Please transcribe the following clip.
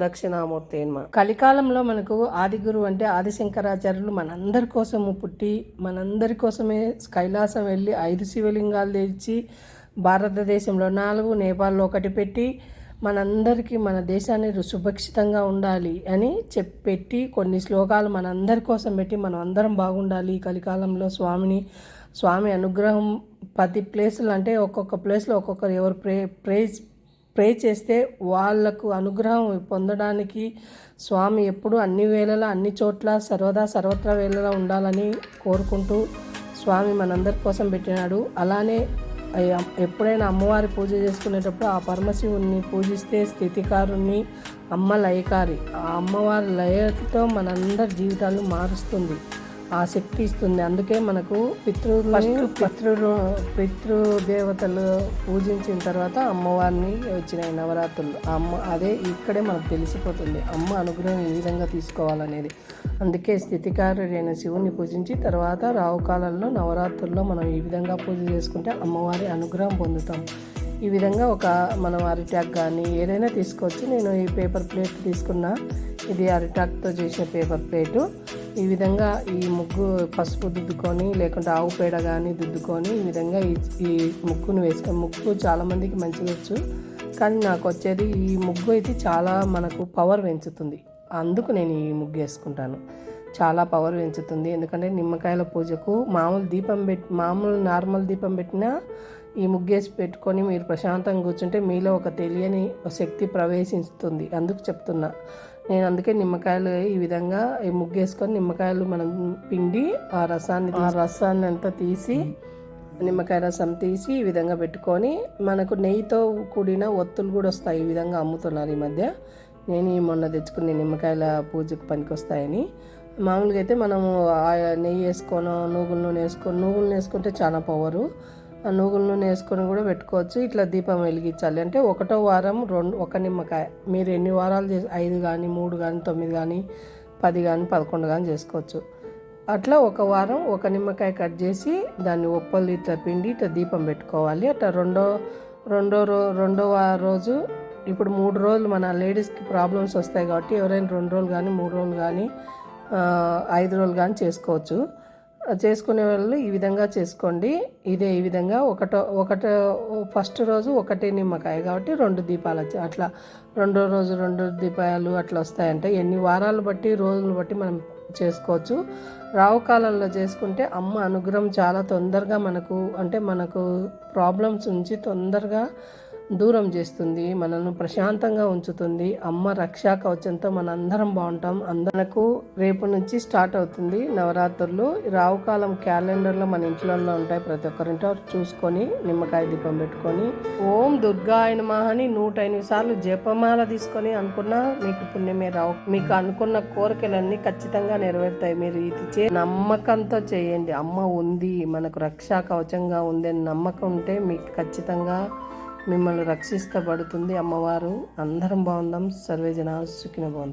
దక్షిణామూర్తి అనమాట కలికాలంలో మనకు ఆది గురువు అంటే ఆదిశంకరాచార్యులు మనందరి కోసము పుట్టి మనందరి కోసమే కైలాసం వెళ్ళి ఐదు శివలింగాలు తెచ్చి భారతదేశంలో నాలుగు నేపాల్లో ఒకటి పెట్టి మనందరికీ మన దేశాన్ని సుభక్షితంగా ఉండాలి అని చెప్పెట్టి కొన్ని శ్లోకాలు మనందరి కోసం పెట్టి మనం అందరం బాగుండాలి ఈ కలికాలంలో స్వామిని స్వామి అనుగ్రహం పది ప్లేసులు అంటే ఒక్కొక్క ప్లేస్లో ఒక్కొక్కరు ఎవరు ప్రే ప్రేజ్ ప్రే చేస్తే వాళ్ళకు అనుగ్రహం పొందడానికి స్వామి ఎప్పుడు అన్ని వేళలా అన్ని చోట్ల సర్వదా సర్వత్రా వేళలా ఉండాలని కోరుకుంటూ స్వామి మనందరి కోసం పెట్టినాడు. అలానే ఎప్పుడైనా అమ్మవారి పూజ చేసుకునేటప్పుడు ఆ పరమశివుని పూజిస్తే స్థితికారుణ్ణి అమ్మ లయకారి. ఆ అమ్మవారి లయతో మనందరి జీవితాలు మారుస్తుంది. ఆ శక్తి ఇస్తుంది. అందుకే మనకు పితృ పితృ పితృదేవతలు పూజించిన తర్వాత అమ్మవారిని వచ్చినాయి నవరాత్రులు. అమ్మ అదే ఇక్కడే మనకు తెలిసిపోతుంది. అమ్మ అనుగ్రహం ఏ విధంగా తీసుకోవాలనేది. అందుకే స్థితికారుడైన శివుని పూజించి తర్వాత రావు కాలంలో నవరాత్రుల్లో మనం ఈ విధంగా పూజ చేసుకుంటే అమ్మవారి అనుగ్రహం పొందుతాం. ఈ విధంగా ఒక మనం అరిటాక్ కానీ ఏదైనా తీసుకోవచ్చు. నేను ఈ పేపర్ ప్లేట్ తీసుకున్నా. ఇది అరిటాక్తో చేసిన పేపర్ ప్లేటు. ఈ విధంగా ఈ ముగ్గు పసుపు దుద్దుకొని లేకుంటే ఆవు పేడ కానీ దుద్దుకొని ఈ విధంగా ఈ ఈ ముగ్గును వేసుకో ముగ్గు చాలామందికి మంచిగా వచ్చు. కానీ నాకు వచ్చేది ఈ ముగ్గు అయితే చాలా మనకు పవర్ పెంచుతుంది. అందుకు నేను ఈ ముగ్గు వేసుకుంటాను. చాలా పవర్ పెంచుతుంది. ఎందుకంటే నిమ్మకాయల పూజకు మామూలు దీపం పెట్టి మామూలు నార్మల్ దీపం పెట్టినా ఈ ముగ్గేసి పెట్టుకొని మీరు ప్రశాంతంగా కూర్చుంటే మీలో ఒక తెలియని శక్తి ప్రవేశిస్తుంది. అందుకు చెప్తున్నా. నేను అందుకే నిమ్మకాయలు ఈ విధంగా ఈ ముగ్గేసుకొని నిమ్మకాయలు మనం పిండి ఆ రసాన్ని ఆ రసాన్ని అంతా తీసి నిమ్మకాయ రసం తీసి ఈ విధంగా పెట్టుకొని మనకు నెయ్యితో కూడిన ఒత్తులు కూడా వస్తాయి. ఈ విధంగా అమ్ముతున్నారు ఈ మధ్య. నేను ఈ మొన్న తెచ్చుకునే నిమ్మకాయల పూజకు పనికొస్తాయని. మామూలుగా అయితే మనము నెయ్యి వేసుకోను నువ్వుల నూనె వేసుకొని నువ్వుల నూనె వేసుకుంటే చాలా పవరు. ఆ నూగుల నూనె వేసుకొని కూడా పెట్టుకోవచ్చు. ఇట్లా దీపం వెలిగించాలి. అంటే ఒకటో వారం రెండు ఒక నిమ్మకాయ. మీరు ఎన్ని వారాలు చేసి ఐదు కానీ మూడు కానీ తొమ్మిది కానీ పది కానీ పదకొండు కానీ చేసుకోవచ్చు. అట్లా ఒక వారం ఒక నిమ్మకాయ కట్ చేసి దాన్ని ఉప్పలు ఇట్లా పిండి ఇట్లా దీపం పెట్టుకోవాలి. అట్లా రెండో రెండో రో రెండో రోజు ఇప్పుడు మూడు రోజులు మన లేడీస్కి ప్రాబ్లమ్స్ వస్తాయి కాబట్టి ఎవరైనా రెండు రోజులు కానీ మూడు రోజులు కానీ ఐదు రోజులు కానీ చేసుకోవచ్చు. చేసుకునే వాళ్ళు ఈ విధంగా చేసుకోండి. ఇదే ఈ విధంగా ఒకటో ఒకటో ఫస్ట్ రోజు ఒకటి నిమ్మకాయ కాబట్టి రెండు దీపాలు వచ్చాయి అట్లా రెండో రోజు రెండు దీపాలు అట్లా వస్తాయంటే ఎన్ని వారాలు బట్టి రోజులు బట్టి మనం చేసుకోవచ్చు. రావు కాలంలో చేసుకుంటే అమ్మ అనుగ్రహం చాలా తొందరగా మనకు అంటే మనకు ప్రాబ్లమ్స్ నుంచి తొందరగా దూరం చేస్తుంది మనల్ని ప్రశాంతంగా ఉంచుతుంది. అమ్మ రక్షా కవచంతో మనందరం బాగుంటాం. అందరకు రేపు నుంచి స్టార్ట్ అవుతుంది నవరాత్రులు. రావు కాలం క్యాలెండర్లో మన ఇంట్లలో ఉంటాయి ప్రతి ఒక్కరింటో చూసుకొని నిమ్మకాయ దీపం పెట్టుకొని ఓం దుర్గా ఆయన మహాని నూట ఎనిమిది సార్లు జపమాల తీసుకొని అనుకున్న మీకు పుణ్యమే రావు. మీకు అనుకున్న కోరికలన్నీ ఖచ్చితంగా నెరవేరుతాయి. మీరు ఇది చే నమ్మకంతో చేయండి. అమ్మ ఉంది మనకు రక్షా కవచంగా ఉంది అని నమ్మకం ఉంటే మీకు ఖచ్చితంగా మిమ్మల్ని రక్షిస్తబడుతుంది అమ్మవారు. అందరం బాగుందాం. సర్వే జనాలు సుఖిన బాగుందాం